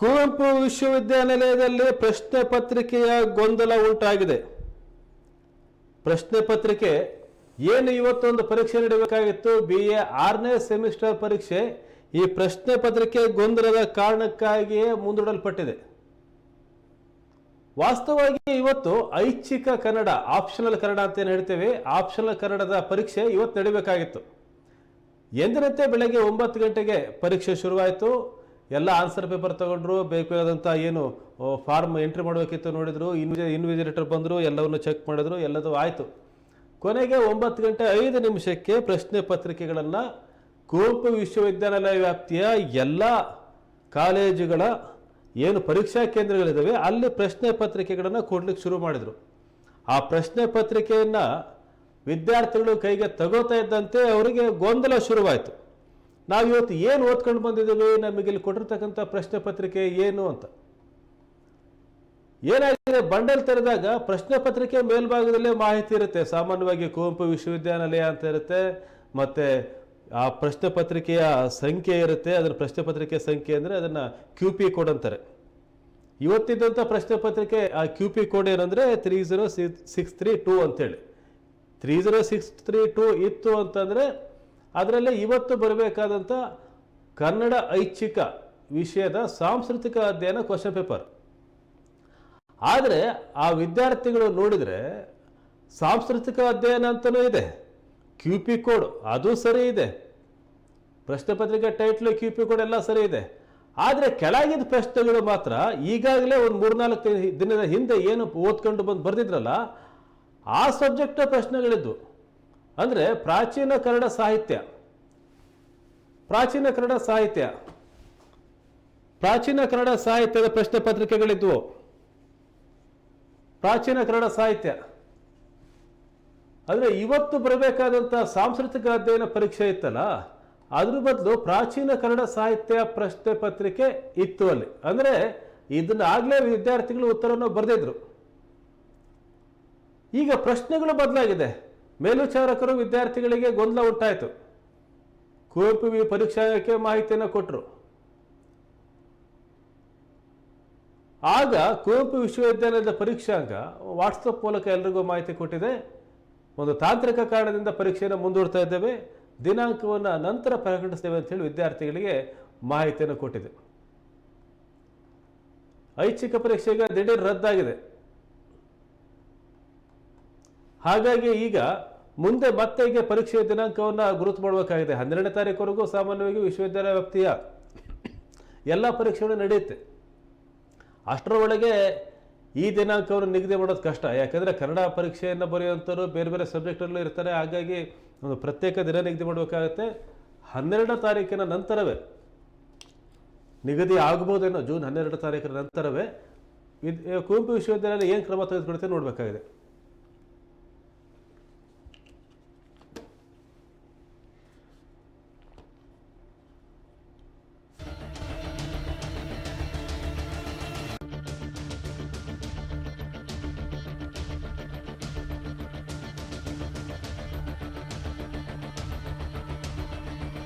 ಕುವೆಂಪು ವಿಶ್ವವಿದ್ಯಾನಿಲಯದಲ್ಲಿ ಪ್ರಶ್ನೆ ಪತ್ರಿಕೆಯ ಗೊಂದಲ ಉಂಟಾಗಿದೆ. ಪ್ರಶ್ನೆ ಪತ್ರಿಕೆ, ಏನು ಇವತ್ತೊಂದು ಪರೀಕ್ಷೆ ನಡೆಯಬೇಕಾಗಿತ್ತು? ಬಿ ಎ ಆರನೇ ಸೆಮಿಸ್ಟರ್ ಪರೀಕ್ಷೆ, ಈ ಪ್ರಶ್ನೆ ಪತ್ರಿಕೆ ಗೊಂದಲದ ಕಾರಣಕ್ಕಾಗಿಯೇ ಮುಂದೂಡಲ್ಪಟ್ಟಿದೆ. ವಾಸ್ತವವಾಗಿ ಇವತ್ತು ಐಚ್ಛಿಕ ಕನ್ನಡ, ಆಪ್ಷನಲ್ ಕನ್ನಡ ಅಂತ ಏನು ಹೇಳ್ತೇವೆ? ಆಪ್ಷನಲ್ ಕನ್ನಡದ ಪರೀಕ್ಷೆ ಇವತ್ತು ನಡೀಬೇಕಾಗಿತ್ತು. ಎಂದಿನಂತೆ ಬೆಳಗ್ಗೆ ಒಂಬತ್ತು ಗಂಟೆಗೆ ಪರೀಕ್ಷೆ ಶುರುವಾಯಿತು. ಎಲ್ಲ ಆನ್ಸರ್ ಪೇಪರ್ ತಗೊಂಡ್ರು ಬೇಕಾದಂಥ ಏನು ಫಾರ್ಮ್ ಎಂಟ್ರಿ ಮಾಡಬೇಕಿತ್ತು ನೋಡಿದ್ರು ಇನ್ವಿಜ ಇನ್ವಿಜಿಲೇಟರ್ ಬಂದರು, ಎಲ್ಲವನ್ನು ಚೆಕ್ ಮಾಡಿದ್ರು, ಎಲ್ಲದೂ ಆಯಿತು. ಕೊನೆಗೆ ಒಂಬತ್ತು ಗಂಟೆ ಐದು ನಿಮಿಷಕ್ಕೆ ಪ್ರಶ್ನೆ ಪತ್ರಿಕೆಗಳನ್ನು, ಕುವೆಂಪು ವಿಶ್ವವಿದ್ಯಾನಿಲಯ ವ್ಯಾಪ್ತಿಯ ಎಲ್ಲ ಕಾಲೇಜುಗಳ ಏನು ಪರೀಕ್ಷಾ ಕೇಂದ್ರಗಳಿದ್ದಾವೆ, ಅಲ್ಲಿ ಪ್ರಶ್ನೆ ಪತ್ರಿಕೆಗಳನ್ನು ಕೊಡ್ಲಿಕ್ಕೆ ಶುರು ಮಾಡಿದರು. ಆ ಪ್ರಶ್ನೆ ಪತ್ರಿಕೆಯನ್ನು ವಿದ್ಯಾರ್ಥಿಗಳು ಕೈಗೆ ತಗೋತಾ ಇದ್ದಂತೆ ಅವರಿಗೆ ಗೊಂದಲ ಶುರುವಾಯಿತು. ನಾವು ಇವತ್ತು ಏನು ಓದ್ಕೊಂಡು ಬಂದಿದ್ದೀವಿ, ನಮಗೆ ಇಲ್ಲಿ ಕೊಟ್ಟಿರ್ತಕ್ಕಂಥ ಪ್ರಶ್ನೆ ಪತ್ರಿಕೆ ಏನು ಅಂತ. ಏನಾಗಿದೆ? ಬಂಡಲ್ ತೆರೆದಾಗ ಪ್ರಶ್ನೆ ಪತ್ರಿಕೆ ಮೇಲ್ಭಾಗದಲ್ಲೇ ಮಾಹಿತಿ ಇರುತ್ತೆ. ಸಾಮಾನ್ಯವಾಗಿ ಕುವೆಂಪು ವಿಶ್ವವಿದ್ಯಾನಿಲಯ ಅಂತ ಇರುತ್ತೆ. ಮತ್ತೆ ಆ ಪ್ರಶ್ನೆ ಪತ್ರಿಕೆಯ ಸಂಖ್ಯೆ ಇರುತ್ತೆ. ಅದರ ಪ್ರಶ್ನೆ ಪತ್ರಿಕೆ ಸಂಖ್ಯೆ ಅಂದರೆ ಅದನ್ನು ಕ್ಯೂ ಪಿ ಕೋಡ್ ಅಂತಾರೆ. ಇವತ್ತಿದ್ದಂಥ ಪ್ರಶ್ನೆ ಪತ್ರಿಕೆ ಆ ಕ್ಯೂ ಪಿ ಕೋಡ್ ಏನಂದರೆ three zero six three two ಅಂತೇಳಿ. Three zero six three two ಇತ್ತು ಅಂತಂದರೆ ಅದರಲ್ಲಿ ಇವತ್ತು ಬರಬೇಕಾದಂಥ ಕನ್ನಡ ಐಚ್ಛಿಕ ವಿಷಯದ ಸಾಂಸ್ಕೃತಿಕ ಅಧ್ಯಯನ ಕ್ವಶನ್ ಪೇಪರ್ ಆದರೆ ಆ ವಿದ್ಯಾರ್ಥಿಗಳು ನೋಡಿದರೆ ಸಾಂಸ್ಕೃತಿಕ ಅಧ್ಯಯನ ಅಂತಲೂ ಇದೆ ಕ್ಯೂ ಪಿ ಕೋಡ್ ಅದು ಸರಿ ಇದೆ, ಪ್ರಶ್ನೆ ಪತ್ರಿಕೆ ಟೈಟ್ಲು ಕ್ಯೂ ಪಿ ಕೋಡ್ ಎಲ್ಲ ಸರಿ ಇದೆ. ಆದರೆ ಕೆಳಗಿದ ಪ್ರಶ್ನೆಗಳು ಮಾತ್ರ ಈಗಾಗಲೇ ಒಂದು ಮೂರ್ನಾಲ್ಕು ದಿನದ ಹಿಂದೆ ಏನು ಓದ್ಕೊಂಡು ಬಂದು ಬರೆದಿದ್ರಲ್ಲ, ಆ ಸಬ್ಜೆಕ್ಟ್ ಪ್ರಶ್ನೆಗಳಿದ್ದು ಅಂದರೆ ಪ್ರಾಚೀನ ಕನ್ನಡ ಸಾಹಿತ್ಯ. ಪ್ರಾಚೀನ ಕನ್ನಡ ಸಾಹಿತ್ಯ. ಪ್ರಾಚೀನ ಕನ್ನಡ ಸಾಹಿತ್ಯದ ಪ್ರಶ್ನೆ ಪತ್ರಿಕೆಗಳಿದ್ವು. ಪ್ರಾಚೀನ ಕನ್ನಡ ಸಾಹಿತ್ಯ. ಅಂದರೆ ಇವತ್ತು ಬರಬೇಕಾದಂಥ ಸಾಂಸ್ಕೃತಿಕ ಅಧ್ಯಯನ ಪರೀಕ್ಷೆ ಇತ್ತಲ್ಲ, ಅದ್ರ ಬದಲು ಪ್ರಾಚೀನ ಕನ್ನಡ ಸಾಹಿತ್ಯ ಪ್ರಶ್ನೆ ಪತ್ರಿಕೆ ಇತ್ತು ಅಲ್ಲಿ. ಅಂದರೆ ಇದನ್ನ ಆಗಲೇ ವಿದ್ಯಾರ್ಥಿಗಳು ಉತ್ತರವನ್ನು ಬರೆದಿದ್ರು. ಈಗ ಪ್ರಶ್ನೆಗಳು ಬದಲಾಗಿದೆ. ಮೇಲ್ವಿಚಾರಕರು ವಿದ್ಯಾರ್ಥಿಗಳಿಗೆ ಗೊಂದಲ ಉಂಟಾಯಿತು. ಕುವೆಂಪು ವಿ ಪರೀಕ್ಷಾಕ್ಕೆ ಮಾಹಿತಿಯನ್ನು ಕೊಟ್ಟರು ಆಗ ಕುವೆಂಪು ವಿಶ್ವವಿದ್ಯಾಲಯದ ಪರೀಕ್ಷಾಂಗ ವಾಟ್ಸಪ್ ಮೂಲಕ ಎಲ್ರಿಗೂ ಮಾಹಿತಿ ಕೊಟ್ಟಿದೆ. ಒಂದು ತಾಂತ್ರಿಕ ಕಾರಣದಿಂದ ಪರೀಕ್ಷೆಯನ್ನು ಮುಂದೂಡ್ತಾ ಇದ್ದೇವೆ. ದಿನಾಂಕವನ್ನು ನಂತರ ಪ್ರಕಟಿಸ್ತೇವೆ ಅಂತೇಳಿ ವಿದ್ಯಾರ್ಥಿಗಳಿಗೆ ಮಾಹಿತಿಯನ್ನು ಕೊಟ್ಟಿದೆ. ಐಚ್ಛಿಕ ಪರೀಕ್ಷೆಗೆ ದಿಢೀರ್ ರದ್ದಾಗಿದೆ. ಹಾಗಾಗಿ ಈಗ ಮುಂದೆ ಮತ್ತೆ ಈಗ ಪರೀಕ್ಷೆಯ ದಿನಾಂಕವನ್ನು ಗುರುತು ಮಾಡಬೇಕಾಗಿದೆ. ಹನ್ನೆರಡನೇ ತಾರೀಕುವರೆಗೂ ಸಾಮಾನ್ಯವಾಗಿ ವಿಶ್ವವಿದ್ಯಾಲಯ ವ್ಯಾಪ್ತಿಯ ಎಲ್ಲ ಪರೀಕ್ಷೆಗಳು ನಡೆಯುತ್ತೆ. ಅಷ್ಟರೊಳಗೆ ಈ ದಿನಾಂಕವನ್ನು ನಿಗದಿ ಮಾಡೋದು ಕಷ್ಟ. ಯಾಕಂದರೆ ಕನ್ನಡ ಪರೀಕ್ಷೆಯನ್ನು ಬರೆಯುವಂಥವ್ರು ಬೇರೆ ಬೇರೆ ಸಬ್ಜೆಕ್ಟಲ್ಲೂ ಇರ್ತಾರೆ. ಹಾಗಾಗಿ ಒಂದು ಪ್ರತ್ಯೇಕ ದಿನ ನಿಗದಿ ಮಾಡಬೇಕಾಗುತ್ತೆ. ಹನ್ನೆರಡನೇ ತಾರೀಕಿನ ನಂತರವೇ, ನಿಗದಿ ಆಗ್ಬೋದೇನೋ, ಜೂನ್ ಹನ್ನೆರಡು ತಾರೀಕಿನ ನಂತರವೇ ಇದು ಕುವೆಂಪು ವಿಶ್ವವಿದ್ಯಾಲಯ ಏನು ಕ್ರಮ ತೆಗೆದುಕೊಡುತ್ತೆ ನೋಡಬೇಕಾಗಿದೆ.